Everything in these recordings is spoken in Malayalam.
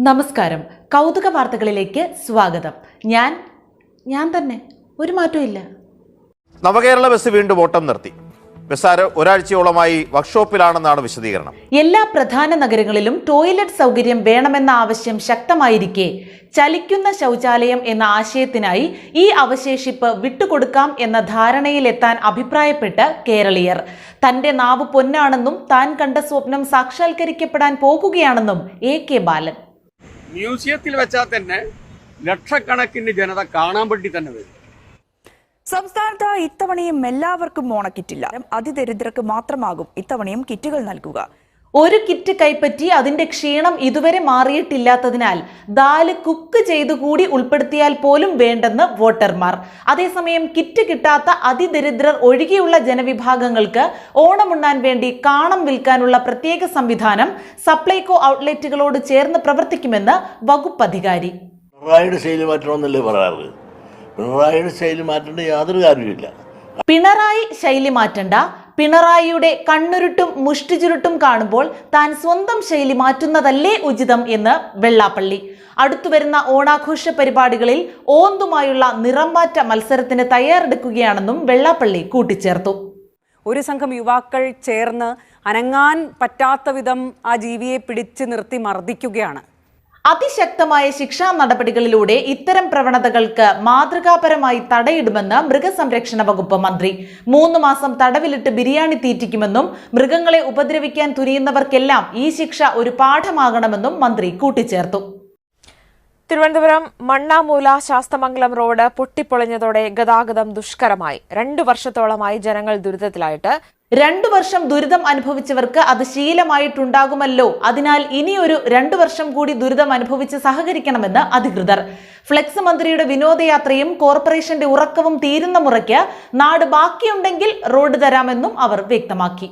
നമസ്കാരം. കൗതുക വാർത്തകളിലേക്ക് സ്വാഗതം. ഞാൻ ഞാൻ തന്നെ. ഒരു മാറ്റവും നവകേരള ബസ് വീണ്ടും ഓട്ടം നിർത്തി. ബസ്സാര് ഒരാഴ്ചയോളമായി വർക്ക്ഷോപ്പിലാണെന്നാണ് വിശദീകരണം. എല്ലാ പ്രധാന നഗരങ്ങളിലും ടോയ്ലറ്റ് സൗകര്യം വേണമെന്ന ആവശ്യം ശക്തമായിരിക്കെ. ചലിക്കുന്ന ശൗചാലയം എന്ന ആശയത്തിനായി ഈ അവശേഷിപ്പ് വിട്ടുകൊടുക്കാം എന്ന ധാരണയിലെത്താൻ അഭിപ്രായപ്പെട്ട് കേരളീയർ. തന്റെ നാവ് പൊന്നാണെന്നും താൻ കണ്ട സ്വപ്നം സാക്ഷാത്കരിക്കപ്പെടാൻ പോകുകയാണെന്നും എ കെ ബാലൻ. മ്യൂസിയത്തിൽ വെച്ചാൽ തന്നെ ലക്ഷക്കണക്കിന് ജനത കാണാൻ വേണ്ടി തന്നെ വരും. സംസ്ഥാനത്ത് ഇത്തവണയും എല്ലാവർക്കും ഓണക്കിറ്റില്ല. അതിദരിദ്രർക്ക് മാത്രമാകും ഇത്തവണയും കിറ്റുകൾ നൽകുക. ഒരു കിറ്റ് കൈപ്പറ്റി അതിന്റെ ക്ഷീണം ഇതുവരെ മാറിയിട്ടില്ലാത്തതിനാൽ ദാൽ കുക്ക് ചെയ്തു കൂടി ഉൾപ്പെടുത്തിയാൽ പോലും വേണ്ടെന്ന് വോട്ടർമാർ. അതേസമയം കിറ്റ് കിട്ടാത്ത അതിദരിദ്രർ ഒഴികെയുള്ള ജനവിഭാഗങ്ങൾക്ക് ഓണമുണ്ണാൻ വേണ്ടി കാണം വിൽക്കാനുള്ള പ്രത്യേക സംവിധാനം സപ്ലൈകോ ഔട്ട്ലെറ്റുകളോട് ചേർന്ന് പ്രവർത്തിക്കുമെന്ന് വകുപ്പ് അധികാരി. പിണറായിയുടെ ശൈലി മാറ്റണമെന്നല്ലേ പറയാറ്? പിണറായിയുടെ ശൈലി മാറ്റേണ്ട യാതൊരു കാര്യമില്ല പിണറായി ശൈലി മാറ്റണ്ട പിണറായിയുടെ കണ്ണുരുട്ടും മുഷ്ടിചുരുട്ടും കാണുമ്പോൾ താൻ സ്വന്തം ശൈലി മാറ്റുന്നതല്ലേ ഉചിതം എന്ന് വെള്ളാപ്പള്ളി. അടുത്തുവരുന്ന ഓണാഘോഷ പരിപാടികളിൽ ഓന്തുമായുള്ള നിറംമാറ്റ മത്സരത്തിന് തയ്യാറെടുക്കുകയാണെന്നും വെള്ളാപ്പള്ളി കൂട്ടിച്ചേർത്തു. ഒരു സംഘം യുവാക്കൾ ചേർന്ന് അനങ്ങാൻ പറ്റാത്ത വിധം ആ ജീവിയെ പിടിച്ചു നിർത്തി മർദ്ദിക്കുകയാണ്. അതിശക്തമായ ശിക്ഷാ നടപടികളിലൂടെ ഇത്തരം പ്രവണതകൾക്ക് മാതൃകാപരമായി തടയിടുമെന്ന് മൃഗസംരക്ഷണ വകുപ്പ് മന്ത്രി. മൂന്ന് മാസം തടവിലിട്ട് ബിരിയാണി തീറ്റിക്കുമെന്നും മൃഗങ്ങളെ ഉപദ്രവിക്കാൻ തുനിയുന്നവർക്കെല്ലാം ഈ ശിക്ഷ ഒരു പാഠമാകണമെന്നും മന്ത്രി കൂട്ടിച്ചേർത്തു. തിരുവനന്തപുരം മണ്ണാമൂല ശാസ്തമംഗലം റോഡ് പൊട്ടിപ്പൊളിഞ്ഞതോടെ ഗതാഗതം ദുഷ്കരമായി. രണ്ടു വർഷത്തോളമായി ജനങ്ങൾ ദുരിതത്തിലായിട്ട് രണ്ടു വർഷം ദുരിതം അനുഭവിച്ചവർക്ക് അത് ശീലമായിട്ടുണ്ടാകുമല്ലോ. അതിനാൽ ഇനിയൊരു രണ്ടു വർഷം കൂടി ദുരിതം അനുഭവിച്ച് സഹകരിക്കണമെന്ന് അധികൃതർ. ഫ്ലെക്സ് മന്ത്രിയുടെ വിനോദയാത്രയും കോർപ്പറേഷന്റെ ഉറക്കവും തീരുന്ന മുറയ്ക്ക് നാട് ബാക്കിയുണ്ടെങ്കിൽ റോഡ് തരാമെന്നും അവർ വ്യക്തമാക്കി.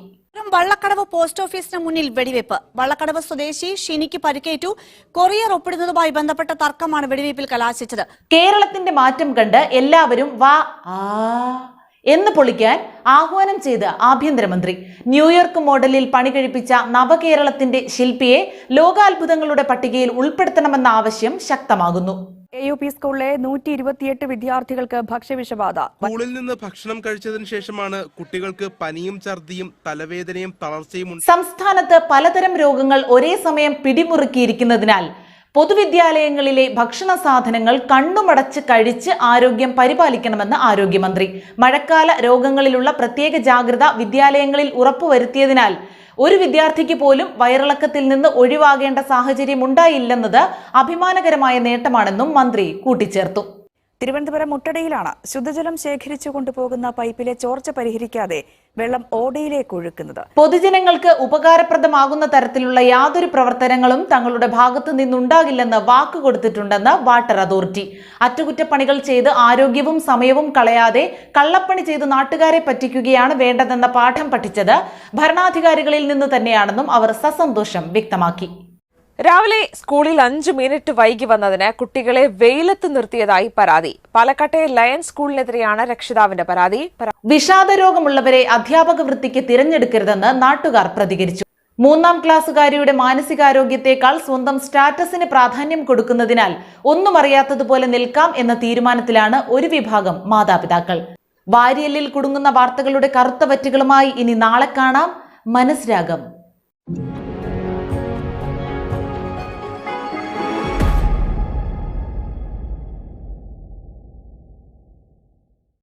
വള്ളക്കടവ് പോസ്റ്റ് ഓഫീസിന് മുന്നിൽ വെടിവെപ്പ്. വള്ളക്കടവ് സ്വദേശി ഷിനിക്ക് പരിക്കേറ്റു. കൊറിയർ ഒപ്പിടുന്നതുമായി ബന്ധപ്പെട്ട തർക്കമാണ് വെടിവെപ്പിൽ കലാശിച്ചത്. കേരളത്തിന്റെ മാറ്റം കണ്ട് എല്ലാവരും വാ ആ. എന്ന് പൊളിക്കാൻ ആഹ്വാനം ചെയ്ത് ആഭ്യന്തരമന്ത്രി. ന്യൂയോർക്ക് മോഡലിൽ പണി കഴിപ്പിച്ച നവകേരളത്തിന്റെ ശില്പിയെ ലോകാത്ഭുതങ്ങളുടെ പട്ടികയിൽ ഉൾപ്പെടുത്തണമെന്ന ആവശ്യം ശക്തമാകുന്നു. എ യു പി സ്കൂളിലെ നൂറ്റി ഇരുപത്തിയെട്ട് വിദ്യാർത്ഥികൾക്ക് ഭക്ഷ്യവിഷബാധ. സ്കൂളിൽ നിന്ന് ഭക്ഷണം കഴിച്ചതിന് ശേഷമാണ് കുട്ടികൾക്ക് പനിയും ഛർദിയും തലവേദനയും തളർച്ചയും സംസ്ഥാനത്ത് പലതരം രോഗങ്ങൾ ഒരേ സമയം പിടിമുറുക്കിയിരിക്കുന്നതിനാൽ പൊതുവിദ്യാലയങ്ങളിലെ ഭക്ഷണ സാധനങ്ങൾ കണ്ണുമടച്ച് കഴിച്ച് ആരോഗ്യം പരിപാലിക്കണമെന്ന് ആരോഗ്യമന്ത്രി. മഴക്കാല രോഗങ്ങളിലുള്ള പ്രത്യേക ജാഗ്രത വിദ്യാലയങ്ങളിൽ ഉറപ്പുവരുത്തിയതിനാൽ ഒരു വിദ്യാർത്ഥിക്ക് പോലും വയറിളക്കത്തിൽ നിന്ന് ഒഴിവാകേണ്ട സാഹചര്യം ഉണ്ടായില്ലെന്നത് അഭിമാനകരമായ നേട്ടമാണെന്നും മന്ത്രി കൂട്ടിച്ചേർത്തു. തിരുവനന്തപുരം മുട്ടടയിലാണ് ശുദ്ധജലം ശേഖരിച്ചു കൊണ്ടുപോകുന്ന പൈപ്പിലെ ചോർച്ച പരിഹരിക്കാതെ വെള്ളം ഓടയിലേക്ക് ഒഴുക്കുന്നത്. പൊതുജനങ്ങൾക്ക് ഉപകാരപ്രദമാകുന്ന തരത്തിലുള്ള യാതൊരു പ്രവർത്തനങ്ങളും തങ്ങളുടെ ഭാഗത്തു നിന്നുണ്ടാകില്ലെന്ന് വാക്ക് കൊടുത്തിട്ടുണ്ടെന്ന് വാട്ടർ അതോറിറ്റി. അറ്റകുറ്റപ്പണികൾ ചെയ്ത് ആരോഗ്യവും സമയവും കളയാതെ കള്ളപ്പണി ചെയ്ത് നാട്ടുകാരെ പറ്റിക്കുകയാണ് വേണ്ടതെന്ന പാഠം പഠിച്ചത് ഭരണാധികാരികളിൽ നിന്ന് തന്നെയാണെന്നും അവർ സസന്തോഷം വ്യക്തമാക്കി. രാവിലെ സ്കൂളിൽ അഞ്ചു മിനിറ്റ് വൈകി വന്നതിന് കുട്ടികളെ വെയിലത്ത് നിർത്തിയതായി പരാതി. പാലക്കാട്ടെ ലയൺ സ്കൂളിനെതിരെയാണ് രക്ഷിതാവിന്റെ പരാതി. വിഷാദ രോഗമുള്ളവരെ അധ്യാപക വൃത്തിക്ക് തിരഞ്ഞെടുക്കരുതെന്ന് നാട്ടുകാർ പ്രതികരിച്ചു. മൂന്നാം ക്ലാസ്സുകാരിയുടെ മാനസികാരോഗ്യത്തെക്കാൾ സ്വന്തം സ്റ്റാറ്റസിന് പ്രാധാന്യം കൊടുക്കുന്നതിനാൽ ഒന്നും അറിയാത്തതുപോലെ നിൽക്കാം എന്ന തീരുമാനത്തിലാണ് ഒരു വിഭാഗം മാതാപിതാക്കൾ. വാരിയല്ലിൽ കുടുങ്ങുന്ന വാർത്തകളുടെ കറുത്ത ഇനി നാളെ കാണാം മനസ്രാഗം